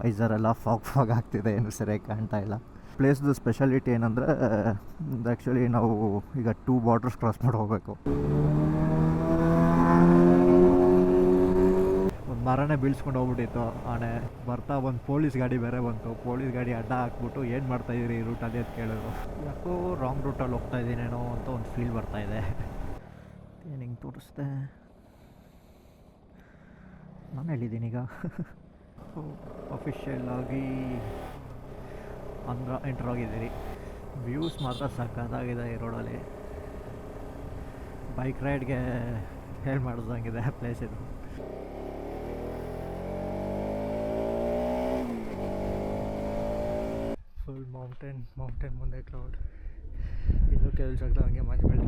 Visor ಎಲ್ಲ fog fog ಆಗ್ತಿದೆ ಏನು ಸರಿಯಾಗಿ ಕಾಣ್ತಾ ಇಲ್ಲ. ಪ್ಲೇಸ್ದು ಸ್ಪೆಷಾಲಿಟಿ ಏನಂದರೆ ಆ್ಯಕ್ಚುಲಿ ನಾವು ಈಗ ಟೂ ಬಾರ್ಡರ್ಸ್ ಕ್ರಾಸ್ ಮಾಡಿ ಹೋಗಬೇಕು. ಒಂದು ಮರನೇ ಬೀಳ್ಸ್ಕೊಂಡು ಹೋಗ್ಬಿಟ್ಟಿತ್ತು. ಆಣೆ ಬರ್ತಾ ಒಂದು ಪೊಲೀಸ್ ಗಾಡಿ ಬೇರೆ ಬಂತು. ಪೊಲೀಸ್ ಗಾಡಿ ಅಡ್ಡ ಹಾಕ್ಬಿಟ್ಟು ಏನು ಮಾಡ್ತಾ ಇದೀರಿ ಈ ರೂಟಲ್ಲಿ ಅಂತ ಕೇಳಿದ್ರು. ಯಾಕೋ ರಾಂಗ್ ರೂಟಲ್ಲಿ ಹೋಗ್ತಾ ಇದ್ದೀನೇನೋ ಅಂತ ಒಂದು ಫೀಲ್ ಬರ್ತಾ ಇದೆ. ಏನು ಹಿಂಗೆ ತೋರಿಸ್ದೆ? ನಾನು ಹೇಳಿದ್ದೀನಿ ಈಗ? ಅಫಿಷಿಯಲ್ ಆಗಿ ಅಂದ್ರ ಎಂಟರ್ ಆಗಿದ್ದೀರಿ. ವ್ಯೂಸ್ ಮಾತ್ರ ಸಕ್ಕತ್ತಾಗಿದೆ ಈ ರೋಡಲ್ಲಿ ಬೈಕ್ ರೈಡ್ಗೆ ಹೇಳಿ ಮಾಡಿದಂಗಿದೆ ಪ್ಲೇಸ್ ಇದು. ಫುಲ್ ಮೌಂಟೇನ್ ಮೌಂಟೇನ್ ಮುಂದೆ ಕ್ಲೌಡ್ ಇನ್ನೂ ಜಾಗದಲ್ಲಿ ಹಂಗೆ ಬೀಳ್ತಾ